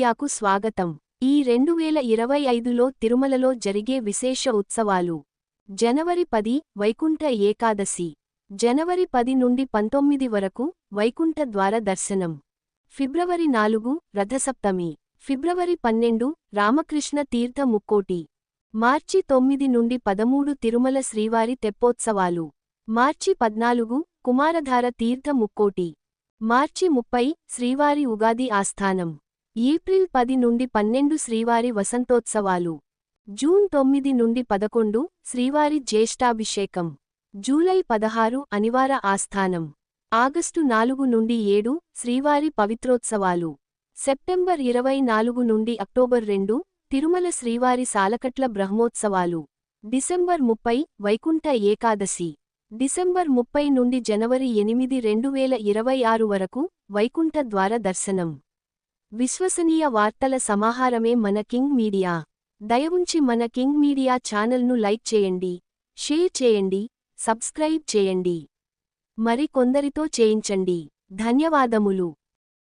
మీడియాకు స్వాగతం. ఈ రెండు వేల ఇరవై ఐదులో తిరుమలలో జరిగే విశేష ఉత్సవాలు. జనవరి పది వైకుంఠ ఏకాదశి. జనవరి పది నుండి పంతొమ్మిది వరకు వైకుంఠ ద్వార దర్శనం. ఫిబ్రవరి నాలుగు రథసప్తమి. ఫిబ్రవరి పన్నెండు రామకృష్ణ తీర్థ ముక్కోటి. మార్చి తొమ్మిది నుండి పదమూడు తిరుమల శ్రీవారి తెప్పోత్సవాలు. మార్చి పద్నాలుగు కుమారధార తీర్థ ముక్కోటి. మార్చి ముప్పై శ్రీవారి ఉగాది ఆస్థానం. ఏప్రిల్ పది నుండి పన్నెండు శ్రీవారి వసంతోత్సవాలు. జూన్ తొమ్మిది నుండి పదకొండు శ్రీవారి జ్యేష్ఠాభిషేకం. జూలై పదహారు అనివార ఆస్థానం. ఆగస్టు నాలుగు నుండి ఏడు శ్రీవారి పవిత్రోత్సవాలు. సెప్టెంబర్ ఇరవై నాలుగు నుండి అక్టోబర్ రెండు తిరుమల శ్రీవారి సాలకట్ల బ్రహ్మోత్సవాలు. డిసెంబర్ ముప్పై వైకుంఠ ఏకాదశి. డిసెంబర్ ముప్పై నుండి జనవరి ఎనిమిది రెండు వేల ఇరవై ఆరు వరకు వైకుంఠ ద్వార దర్శనం. విశ్వసనీయ వార్తల సమాహారమే మన కింగ్ మీడియా. దయవుంచి మన కింగ్ మీడియా ఛానల్ను లైక్ చేయండి షేర్ చేయండి సబ్స్క్రైబ్ చేయండి. మరి కొందరితో చేయించండి. ధన్యవాదములు.